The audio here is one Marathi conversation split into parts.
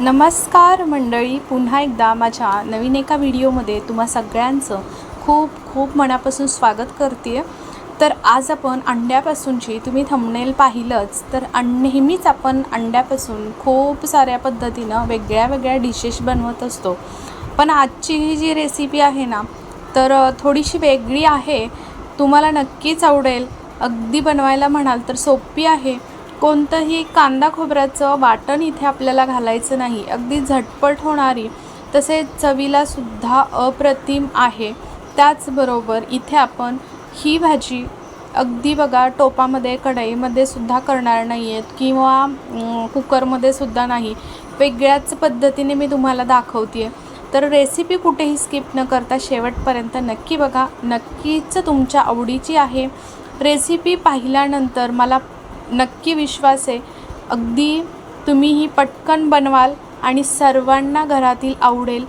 नमस्कार मंडळी पुन्हा एकदा माझ्या नवीन एका व्हिडिओमध्ये तुम्हा सगळ्यांचं खूप खूप मनापासून स्वागत करते तर आज आपण अंड्यापासूनची तुम्ही थंबनेल पाहिलंच तर नेहमीच आपण अंड्यापासून खूप साऱ्या पद्धतीनं वेगळ्या वेगळ्या डिशेस बनवत असतो. पण आजची ही जी रेसिपी आहे ना तर थोडीशी वेगळी आहे. तुम्हाला नक्कीच आवडेल. अगदी बनवायला म्हणाल तर सोपी आहे. कोणतंही कांदा खोबऱ्याचं वाटण इथे आपल्याला घालायचं नाही. अगदी झटपट होणारी तसेच चवीला सुद्धा अप्रतिम आहे. त्याचबरोबर इथे आपण ही भाजी अगदी बघा टोपामध्ये कढईमध्ये सुद्धा करणार नाही आहेत किंवा कुकरमध्ये सुद्धा नाही. वेगळ्याच पद्धतीने मी तुम्हाला दाखवते तर रेसिपी कुठेही स्किप न करता शेवटपर्यंत नक्की बघा. नक्कीच तुमच्या आवडीची आहे. रेसिपी पाहिल्यानंतर मला नक्की विश्वास आहे. अगदी तुम्ही ही पटकन बनवाल आणि सर्वांना घरातील आवडेल.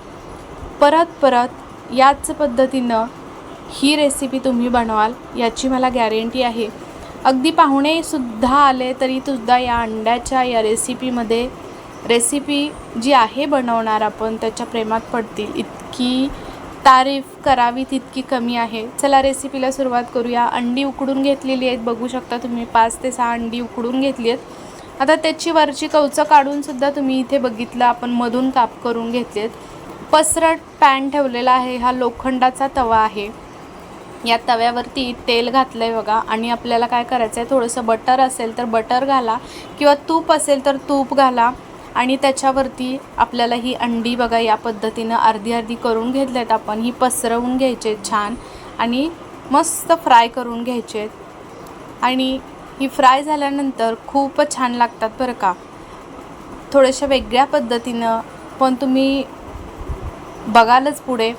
परत परत याच पद्धतीनं ही रेसिपी तुम्ही बनवाल याची मला गॅरंटी आहे. अगदी पाहुणेसुद्धा आले तरी सुद्धा या अंड्याच्या या रेसिपीमध्ये रेसिपी जी आहे बनवणार आपण त्याच्या प्रेमात पडतील. इतकी तारीफ करावी तितकी कमी आहे. चला रेसिपीला सुरुवात करूया. अंडी उकडून घेतलेली आहेत. बघू शकता तुम्ही पाच ते सहा अंडी उकडून घेतली आहेत. आता त्याची वरची कवचं काढूनसुद्धा तुम्ही इथे बघितलं आपण मधून काप करून घेतलेत पसरट पॅन ठेवलेला आहे. हा लोखंडाचा तवा आहे. या तव्यावरती तेल घातलं आहे बघा. आणि आपल्याला काय करायचं आहे थोडंसं बटर असेल तर बटर घाला. किंवा तूप असेल तर तूप घाला. आणि त्याच्यावरती आपल्याला ही अंडी बघा या पद्धतीनं अर्धी अर्धी करून घेतले आहेत आपण. ही पसरवून घ्यायचे छान आणि मस्त फ्राय करून घ्यायचे. आहेत आणि ही फ्राय झाल्यानंतर खूप छान लागतात बरं का. थोड्याशा वेगळ्या पद्धतीनं पण तुम्ही बघालच पुढे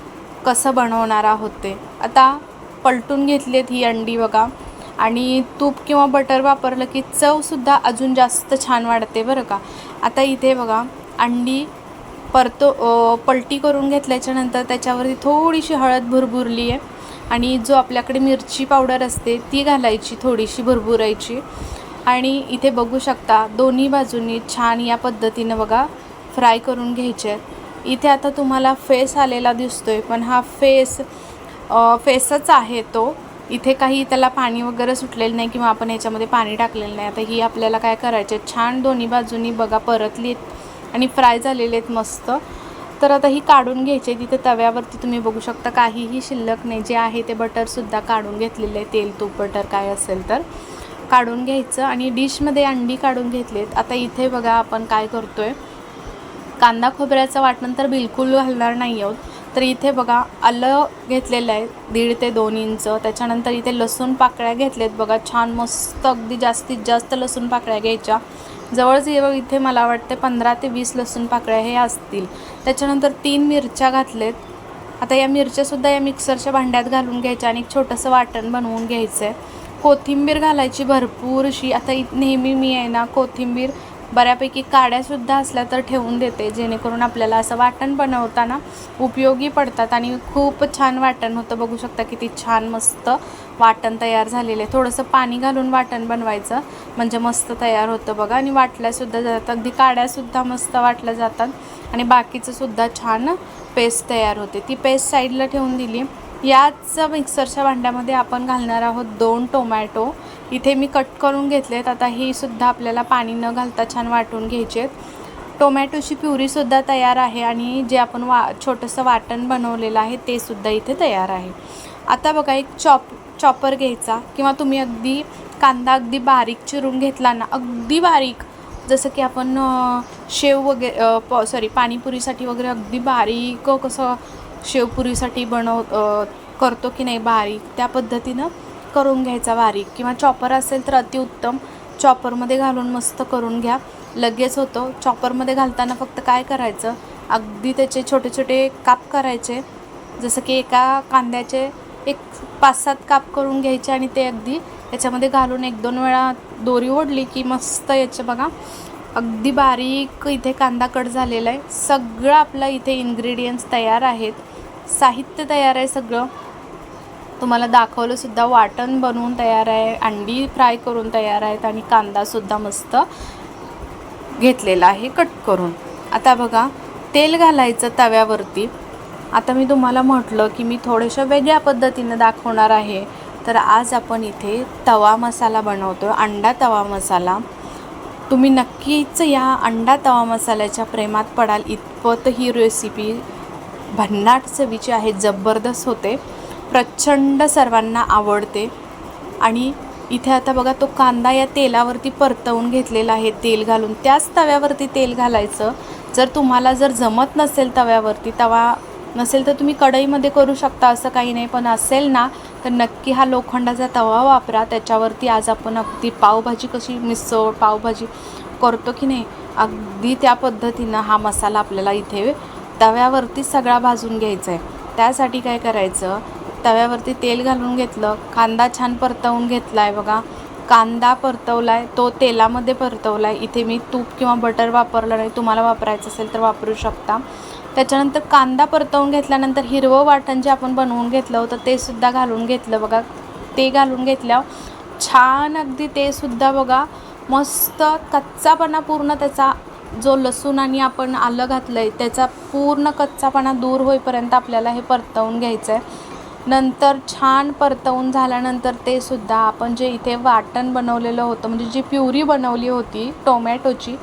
कसं बनवणार आहोत ते. आता पलटून घेतलीत ही अंडी बघा. आणि तूप किंवा बटर वापरलं की चवसुद्धा अजून जास्त छान वाढते बरं का. आता इथे बघा अंडी परतो पलटी करून घेतल्याच्यानंतर त्याच्यावरती थोडीशी हळद भुरभुरली आहे आणि जो आपल्याकडे मिरची पावडर असते ती घालायची थोडीशी भुरभुरायची. आणि इथे बघू शकता दोन्ही बाजूंनी छान या पद्धतीनं बघा फ्राय करून घ्यायचे आहेत. इथे आता तुम्हाला फेस आलेला दिसतोय पण हा फेस फेसच आहे तो. इथे काही त्याला पाणी वगैरे सुटलेलं नाही किंवा आपण याच्यामध्ये पाणी टाकलेलं नाही. आता ही आपल्याला काय करायचे छान दोन्ही बाजूनी बघा परतली आणि फ्राय झालेले आहेत मस्त. तर आता ही काढून घ्यायची तिथे तव्यावरती तुम्ही बघू शकता काहीही शिल्लक नाही. जे आहे ते बटरसुद्धा काढून घेतलेलं आहे. तेल तूप बटर काय असेल तर. काढून घ्यायचं आणि डिशमध्ये अंडी काढून घेतलेत. आता इथे बघा आपण काय करतोय. कांदा खोबऱ्याचं वाटण तर बिलकुल घालणार नाही आहोत. तर इथे बघा आलं घेतलेलं आहे दीड ते दोन इंच. त्याच्यानंतर इथे लसूण पाकळ्या घेतलेत बघा छान मस्त अगदी जास्तीत जास्त लसूण पाकळ्या घ्यायच्या. जवळजवळ इथे मला वाटते पंधरा ते वीस लसूण पाकळ्या हे असतील. त्याच्यानंतर तीन मिरच्या घातलेत. आता या मिरच्यासुद्धा या मिक्सरच्या भांड्यात घालून घ्यायच्या आणि एक छोटंसं वाटण बनवून घ्यायचं आहे कोथिंबीर घालायची भरपूरशी. आता नेहमी मी आहे ना कोथिंबीर बऱ्यापैकी काड्यासुद्धा असल्या तर ठेवून देते जेणेकरून आपल्याला असं वाटण बनवताना उपयोगी पडतात आणि खूप छान वाटण होतं. बघू शकता किती छान मस्त वाटण तयार झालेलं आहे. थोडंसं पाणी घालून वाटण बनवायचं म्हणजे मस्त तयार होतं बघा. आणि वाटल्यासुद्धा जातात अगदी काड्यासुद्धा मस्त वाटल्या जातात. आणि बाकीचंसुद्धा छान पेस्ट तयार होते. ती पेस्ट साईडला ठेवून दिली. याच मिक्सरच्या भांड्यामध्ये आपण घालणार आहोत दोन टोमॅटो. इथे मी कट करून घेतलेत. आता ही सुद्धा आपल्याला पाणी न घालता छान वाटून घ्यायचे आहेत टोमॅटोची प्युरीसुद्धा तयार आहे आणि जे आपण वा छोटंसं वाटण बनवलेलं आहे ते सुद्धा इथे तयार आहे. आता बघा एक चॉप चॉपर घ्यायचा किंवा तुम्ही अगदी कांदा अगदी बारीक चिरून घेतला ना अगदी बारीक जसं की आपण शेव वगैरे सॉरी पाणीपुरीसाठी वगैरे अगदी बारीक कसं शेवपुरीसाठी बनव करतो की नाही बारीक त्या पद्धतीनं करून घ्यायचा बारीक किंवा चॉपर असेल तर अतिउत्तम. चॉपरमध्ये घालून मस्त करून घ्या. लगेच होतो. चॉपरमध्ये घालताना फक्त काय करायचं? अगदी त्याचे छोटे छोटे काप करायचे. जसं की एका कांद्याचे एक पाच सात काप करून घ्यायचे आणि ते अगदी याच्यामध्ये घालून एक दोन वेळा दोरी ओढली की मस्त याचे बघा. अगदी बारीक इथे कांदा कट झालेला आहे. सगळं आपलं इथे इन्ग्रेडियंट्स तयार आहेत. साहित्य तयार आहे सगळं. तुम्हाला दाखवलं सुद्धा वाटण बनवून तयार आहे अंडी फ्राय करून तयार आहेत आणि कांदासुद्धा मस्त घेतलेला आहे कट करून. आता बघा तेल घालायचं तव्यावरती. आता मी तुम्हाला म्हटलं की मी थोड्याशा वेगळ्या पद्धतीनं दाखवणार आहे. तर आज आपण इथे तवा मसाला बनवतो अंडा तवा मसाला. तुम्ही नक्कीच या अंडा तवा मसाल्याच्या प्रेमात पडाल. इतपत ही रेसिपी भन्नाट चवीची आहे जबरदस्त होते. प्रचंड सर्वांना आवडते. आणि इथे आता बघा तो कांदा या तेलावरती परतवून घेतलेला आहे तेल घालून. त्याच तव्यावरती तेल घालायचं. जर तुम्हाला जर जमत नसेल तव्यावरती तवा नसेल तर तुम्ही कढईमध्ये करू शकता असं काही नाही. पण असेल ना तर नक्की हा लोखंडाचा तवा वापरा. त्याच्यावरती आज आपण अगदी पावभाजी कशी मिसळ पावभाजी करतो की नाही अगदी त्या पद्धतीनं हा मसाला आपल्याला इथे तव्यावरती सगळा भाजून घ्यायचा आहे. त्यासाठी काय करायचं तव्यावरती तेल घालून घेतलं. कांदा छान परतवून घेतला आहे बघा. कांदा परतवला आहे तो तेलामध्ये परतवला आहे इथे मी तूप किंवा बटर वापरलं नाही. तुम्हाला वापरायचं असेल तर वापरू शकता. त्याच्यानंतर कांदा परतवून घेतल्यानंतर हिरवं वाटण जे आपण बनवून घेतलं होतं ते सुद्धा घालून घेतलं बघा. ते घालून घेतल्यावर छान अगदी ते सुद्धा बघा. मस्त कच्चापणा पूर्ण त्याचा जो लसूण आणि आपण आलं घातलं आहे त्याचा पूर्ण कच्चापणा दूर होईपर्यंत आपल्याला हे परतवून घ्यायचं आहे नंतर छान परतवून झाल्यानंतर ते सुद्धा आपण जे इथे वाटण बनवलेलं होतं म्हणजे जी प्युरी बनवली होती टोमॅटोची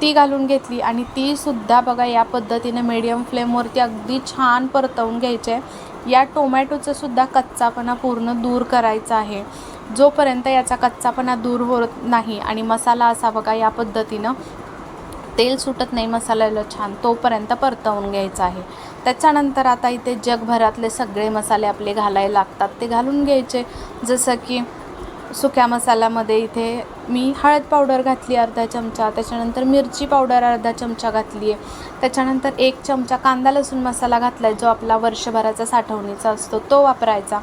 ती घालून घेतली आणि ती सुद्धा बघा या पद्धतीने मीडियम फ्लेमवरती अगदी छान परतवून घ्यायचे आहे. या टोमॅटोचं सुद्धा कच्चापणा पूर्ण दूर करायचा आहे. जोपर्यंत याचा कच्चापणा दूर होत नाही आणि मसाला असा बघा या पद्धतीनं तेल सुटत नाही मसाल्याला छान तोपर्यंत परतवून घ्यायचा आहे. त्याच्यानंतर आता इथे जगभरातले सगळे मसाले आपले घालायला लागतात ते घालून घ्यायचे. जसं की सुक्या मसाल्यामध्ये इथे मी हळद पावडर घातली अर्धा चमचा त्याच्यानंतर मिरची पावडर अर्धा चमचा घातली आहे त्याच्यानंतर एक चमचा कांदा लसूण मसाला घातला आहे जो आपला वर्षभराचा साठवणीचा असतो तो वापरायचा.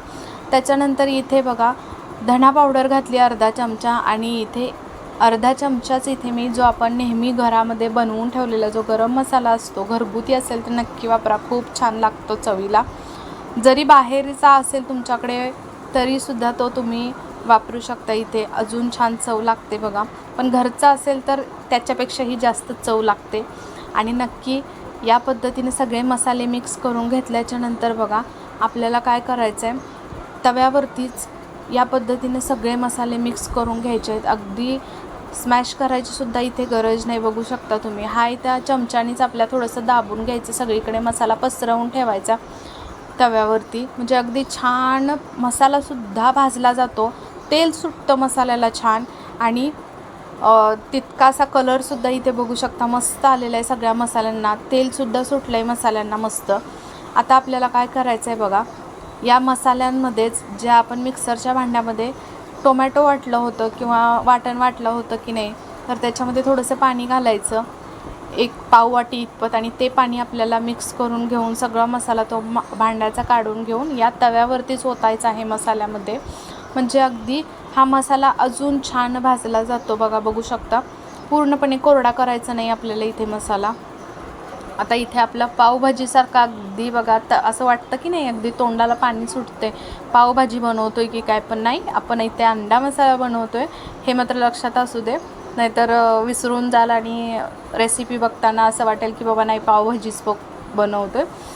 त्याच्यानंतर इथे बघा धणा पावडर घातली अर्धा चमचा आणि इथे अर्धा चमचाच इथे मी जो आपण नेहमी घरामध्ये बनवून ठेवलेला जो गरम मसाला असतो घरगुती असेल तर नक्की वापरा. खूप छान लागतो चवीला. जरी बाहेरचा असेल तुमच्याकडे तरीसुद्धा तो तुम्ही वापरू शकता इथे. अजून छान चव लागते बघा. पण घरचा असेल तर त्याच्यापेक्षाही जास्त चव लागते. आणि नक्की या पद्धतीने सगळे मसाले मिक्स करून घेतल्याच्या नंतर बघा आपल्याला काय करायचं आहे तव्यावरतीच या पद्धतीने सगळे मसाले मिक्स करून घ्यायचे आहेत. अगदी स्मॅश करायची सुद्धा इथे गरज नाही बघू शकता तुम्ही. हाय त्या चमच्यानीच आपल्या थोडंसं दाबून घ्यायचं सगळीकडे मसाला पसरवून ठेवायचा तव्यावरती. म्हणजे अगदी छान मसालासुद्धा भाजला जातो. तेल सुटतं मसाल्याला छान. आणि तितकासा कलरसुद्धा इथे बघू शकता मस्त आलेला आहे सगळ्या मसाल्यांना. तेलसुद्धा सुटलं आहे मसाल्यांना मस्त. आता आपल्याला काय करायचं आहे बघा. या मसाल्यांमध्येच जे आपण मिक्सरच्या भांड्यामध्ये टोमॅटो वाटलं होतं किंवा वाटण वाटलं होतं की नाही तर त्याच्यामध्ये थोडंसं पाणी घालायचं. एक पाव वाटी इतपत आणि ते पाणी आपल्याला मिक्स करून घेऊन सगळा मसाला तो मा भांड्याचा काढून घेऊन या तव्यावरतीच ओतायचा आहे मसाल्यामध्ये. म्हणजे अगदी हा मसाला अजून छान भाजला जातो बघा बघू शकता. पूर्णपणे कोरडा करायचा नाही आपल्याला इथे मसाला. आता इथे आपला पावभाजीसारखा अगदी बघा तर असं वाटतं की नाही अगदी तोंडाला पाणी सुटते पावभाजी बनवतो आहे की काय पण नाही आपण इथे अंडा मसाला बनवतो आहे हे मात्र लक्षात असू दे. नाहीतर विसरून जाल आणि रेसिपी बघताना असं वाटेल की बाबा नाही पावभाजीच बघ बनवतो आहे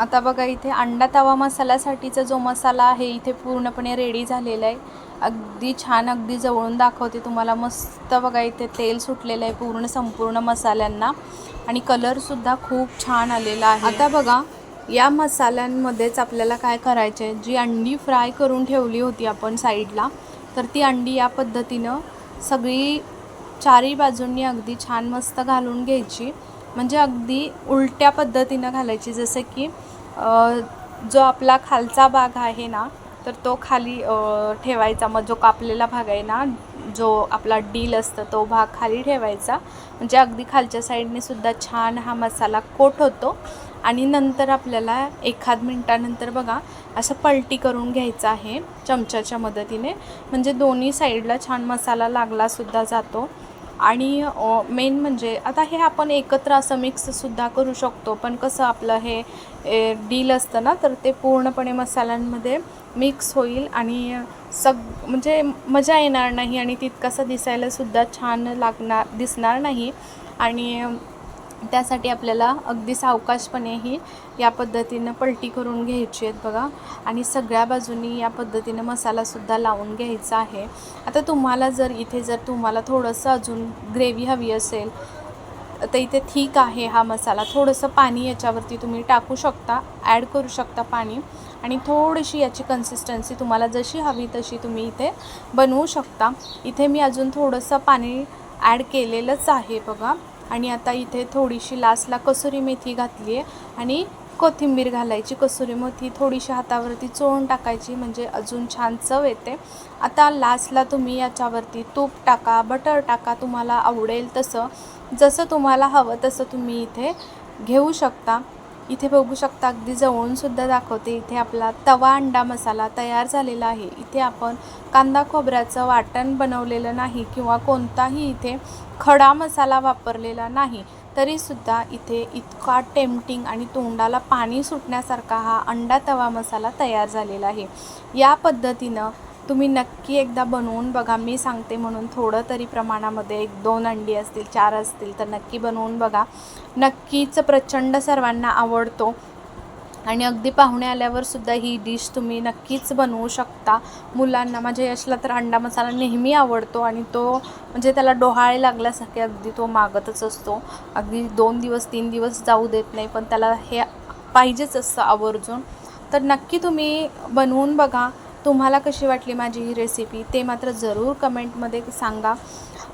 आता बघा इथे अंडा तवा मसाल्यासाठीचा जो मसाला आहे इथे पूर्णपणे रेडी झालेला आहे. अगदी छान अगदी जवळून दाखवते तुम्हाला. मस्त बघा इथे तेल सुटलेलं आहे पूर्ण संपूर्ण मसाल्यांना. आणि कलरसुद्धा खूप छान आलेला आहे. आता बघा या मसाल्यांमध्येच आपल्याला काय करायचं आहे जी अंडी फ्राय करून ठेवली होती आपण साईडला तर ती अंडी या पद्धतीनं सगळी चारही बाजूंनी अगदी छान मस्त घालून घ्यायची. म्हणजे अगदी उलट्या पद्धतीनं घालायची. जसं की जो आपला खालचा भाग आहे ना तर तो खाली ठेवायचा. मग जो कापलेला भाग आहे ना जो आपला डील असतं तो भाग खाली ठेवायचा. म्हणजे अगदी खालच्या साईडने सुद्धा छान हा मसाला कोट होतो. आणि नंतर आपल्याला एखाद मिनटानंतर बघा असं पलटी करून घ्यायचं आहे चमच्याच्या मदतीने. म्हणजे दोन्ही साईडला छान मसाला लागलासुद्धा जातो. आणि मेन म्हणजे आता हे आपण एकत्र असं मिक्ससुद्धा करू शकतो. पण कसं आपलं हे डील असतं ना तर ते पूर्णपणे मसाल्यांमध्ये मिक्स होईल आणि सग म्हणजे मजा येणार नाही आणि तितकासा दिसायलासुद्धा छान लागणार दिसणार नाही. आणि त्यासाठी आपल्याला अगदी सावकाशपणेही या पद्धतीनं पलटी करून घ्यायची आहेत बघा. आणि सगळ्या बाजूनी या पद्धतीनं मसालासुद्धा लावून घ्यायचा आहे. आता तुम्हाला जर इथे जर तुम्हाला थोडंसं अजून ग्रेव्ही हवी असेल तर इथे ठीक आहे हा मसाला. थोडंसं पाणी याच्यावरती तुम्ही टाकू शकता ॲड करू शकता पाणी. आणि थोडीशी याची कन्सिस्टन्सी तुम्हाला जशी हवी तशी तुम्ही इथे बनवू शकता. इथे मी अजून थोडंसं पाणी ॲड केलेलंच आहे बघा. आणि आता इथे थोडीशी लास्टला कसुरी मेथी घातली आहे. आणि कोथिंबीर घालायची. कसुरी मेथी थोडीशी हातावरती चोळून टाकायची म्हणजे अजून छान चव येते. आता लास्टला तुम्ही याच्यावरती तूप टाका बटर टाका तुम्हाला आवडेल तसं. जसं तुम्हाला हवं तसं तुम्ही इथे घेऊ शकता. इथे बघू शकता अगदी जवळूनसुद्धा दाखवते. इथे आपला तवा अंडा मसाला तयार झालेला आहे. इथे आपण कांदा खोबऱ्याचं वाटण बनवलेलं नाही किंवा कोणताही इथे खडा मसाला वापरलेला नाही. तरीसुद्धा इथे इतका टेम्पटिंग आणि तोंडाला पाणी सुटण्यासारखा हा अंडा तवा मसाला तयार झालेला आहे. या पद्धतीनं तुम्ही नक्की एकदा बनवून बघा. मी सांगते म्हणून थोडं तरी प्रमाणामध्ये एक दोन अंडी असतील चार असतील तर नक्की बनवून बघा. नक्कीच प्रचंड सर्वांना आवडतो. आणि अगदी पाहुणे आल्यावर सुद्धा ही डिश तुम्ही नक्कीच बनवू शकता. मुलांना माझ्या यशला तर अंडा मसाला नेहमी आवडतो आणि तो म्हणजे त्याला डोहाळे लागल्यासारखे अगदी तो मागतच असतो. अगदी दोन दिवस तीन दिवस जाऊ देत नाही पण त्याला हे पाहिजेच असतं आवर्जून. तर नक्की तुम्ही बनवून बघा. तुम्हाला कशी वाटली माझी ही रेसिपी ते मात्र जरूर कमेंटमध्ये सांगा.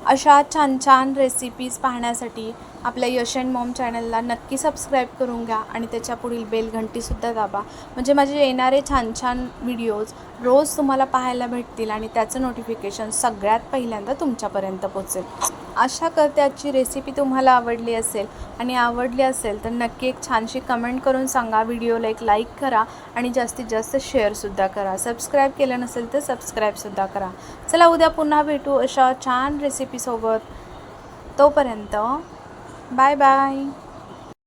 अशा छान छान रेसिपीज पाहण्यासाठी आपल्या यश अँड मॉम चॅनलला नक्की सबस्क्राईब करून घ्या आणि त्याच्या पुढील बेल घंटीसुद्धा दाबा. म्हणजे माझे येणारे छान छान व्हिडिओज रोज तुम्हाला पाहायला भेटतील आणि त्याचं नोटिफिकेशन सगळ्यात पहिल्यांदा तुमच्यापर्यंत पोचेल आशा करते आजची रेसिपी तुम्हाला आवडली असेल. आणि आवडली असेल तर नक्की एक छानशी कमेंट करून सांगा. व्हिडिओला एक लाईक करा आणि जास्तीत जास्त शेअरसुद्धा करा. सबस्क्राईब केलं नसेल तर सबस्क्राईबसुद्धा करा. चला उद्या पुन्हा भेटू अशा छान रेसिपीसोबत तोपर्यंत बाय बाय